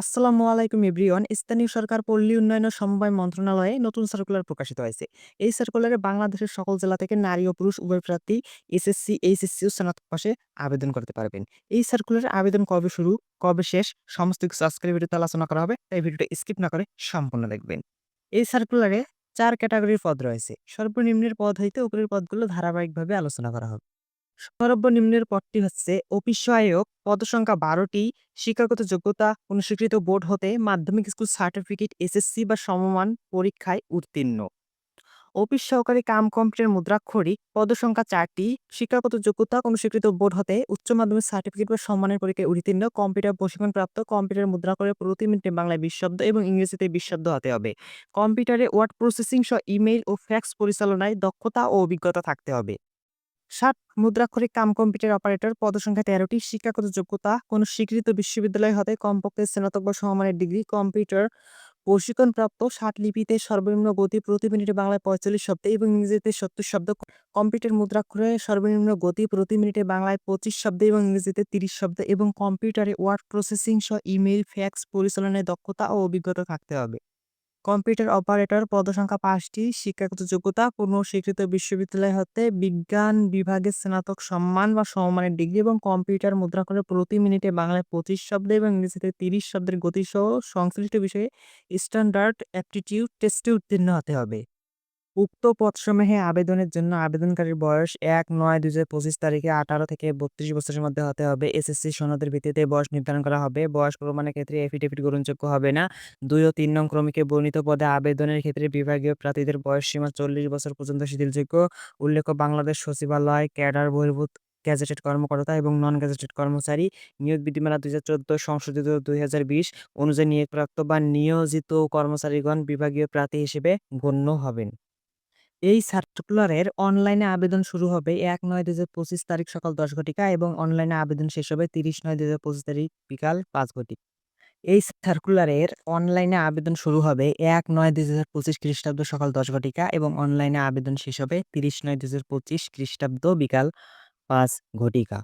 আসসালামু আলাইকুম এভরিওয়ান। স্থানীয় সরকার পল্লী উন্নয়ন ও সমবায় মন্ত্রণালয়ে নতুন সার্কুলার প্রকাশিত হয়েছে। এই সার্কুলারে বাংলাদেশের সকল জেলা থেকে নারী ও পুরুষ উভয় প্রার্থী এসএসসি এইচএসসি ও স্নাতক পাশে আবেদন করতে পারবেন। এই সার্কুলারের আবেদন কবে শুরু, কবে শেষ, সমস্ত কিছু আজকের ভিডিওতে আলোচনা করা হবে, তাই ভিডিওটা স্কিপ না করে সম্পূর্ণ দেখবেন। এই সার্কুলারে চার ক্যাটাগরির পদ রয়েছে। সর্বনিম্নের পদ হইতে উপরের পদগুলো ধারাবাহিকভাবে আলোচনা করা হবে। সর্বনিম্নের পদটি হচ্ছে অফিস সহায়ক পদসংখ্যা বারোটি, শিক্ষাগত যোগ্যতা কোনো স্বীকৃত বোর্ড হতে মাধ্যমিক স্কুল সার্টিফিকেট, এসএসসি বা সমমান পরীক্ষায় উত্তীর্ণ। অফিস সহকারী কাম কম্পিউটার মুদ্রাক্ষরিক, পদসংখ্যা চারটি, শিক্ষাগত যোগ্যতা কোনো স্বীকৃত বোর্ড হতে উচ্চ মাধ্যমিক সার্টিফিকেট বা সম্মানের পরীক্ষায় উত্তীর্ণ, কম্পিউটার প্রশিক্ষণপ্রাপ্ত, কম্পিউটার মুদ্রা করে প্রতি মিনিটে বাংলায় বিশ শব্দ এবং ইংরেজিতে বিশ শব্দ হতে হবে। কম্পিউটারে ওয়ার্ড প্রসেসিং সহ ইমেইল ও ফ্যাক্স পরিচালনায় দক্ষতা ও অভিজ্ঞতা থাকতে হবে। ষাট মুদ্রাক্ষরিক কাম কম্পিউটার অপারেটর, পদসংখ্যা তেরোটি, শিক্ষাগত যোগ্যতা, কোনো স্বীকৃত বিশ্ববিদ্যালয় হতে কমপক্ষে স্নাতক বা সমমানের ডিগ্রি, কম্পিউটার প্রশিক্ষণপ্রাপ্ত ষাট লিপিতে সর্বনিম্ন গতি প্রতি মিনিটে বাংলায় পঁয়তাল্লিশ শব্দ এবং ইংরেজিতে সত্তর শব্দ কম্পিউটার মুদ্রাক্ষরে সর্বনিম্ন গতি প্রতি মিনিটে বাংলায় পঁচিশ শব্দ এবং ইংরেজিতে তিরিশ শব্দ এবং কম্পিউটারে ওয়ার্ড প্রসেসিং সহ ইমেইল, ফ্যাক্স পরিচালনায় দক্ষতা ও অভিজ্ঞতা থাকতে হবে। কম্পিউটার অপারেটর পদসংখ্যা পাঁচটি, শিক্ষাগত যোগ্যতা কোনো স্বীকৃত বিশ্ববিদ্যালয় হতে বিজ্ঞান বিভাগে স্নাতক সম্মান বা সমমানের ডিগ্রি এবং কম্পিউটার মুদ্রা করে প্রতি মিনিটে বাংলায় পঁচিশ শব্দ এবং ইংরেজিতে তিরিশ শব্দের গতিসহ সংশ্লিষ্ট বিষয়ে স্ট্যান্ডার্ড অ্যাপটিটিউড টেস্টে উত্তীর্ণ হতে হবে। উক্ত পদসমূহে আবেদনের জন্য আবেদনকারীর বয়স এক, নয়, দুই হাজার পঁচিশ তারিখে আঠারো থেকে বত্রিশ বছরের মধ্যে হতে হবে। এসএসসি সনদের ভিত্তিতে বয়স নির্ধারণ করা হবে। বয়স প্রমাণের ক্ষেত্রে এফিডেভিট গ্রহণযোগ্য হবে না। দুই ও তিন নং ক্রমিকে বর্ণিত পদে আবেদনের ক্ষেত্রে বিভাগীয় প্রার্থীদের বয়স সীমা চল্লিশ বছর পর্যন্ত শিথিলযোগ্য। উল্লেখ্য, বাংলাদেশ সচিবালয়, ক্যাডার, বহির্ভূত গ্যাজেটেড কর্মকর্তা এবং নন গ্যাজেটেড কর্মচারী। নিয়োগ বিধিমালা দুই হাজার চোদ্দ, সংশোধিত দুই হাজার বিশ অনুযায়ী নিয়োগপ্রাপ্ত বা নিয়োজিত কর্মচারীগণ বিভাগীয় প্রার্থী হিসেবে গণ্য হবেন। এই সার্কুলারের অনলাইনে আবেদন শুরু হবে এক নয় দু হাজার পঁচিশ তারিখ সকাল দশ ঘটিকা এবং অনলাইনে আবেদন শেষ হবে তিরিশ নয় দু হাজার পঁচিশ তারিখ বিকাল পাঁচ ঘটিকা। এই সার্কুলারের অনলাইনে আবেদন শুরু হবে এক নয় দুই হাজার পঁচিশ খ্রিস্টাব্দ সকাল দশ ঘটিকা এবং অনলাইনে আবেদন শেষ হবে তিরিশ নয় দু হাজার পঁচিশ খ্রিস্টাব্দ বিকাল পাঁচ ঘটিকা।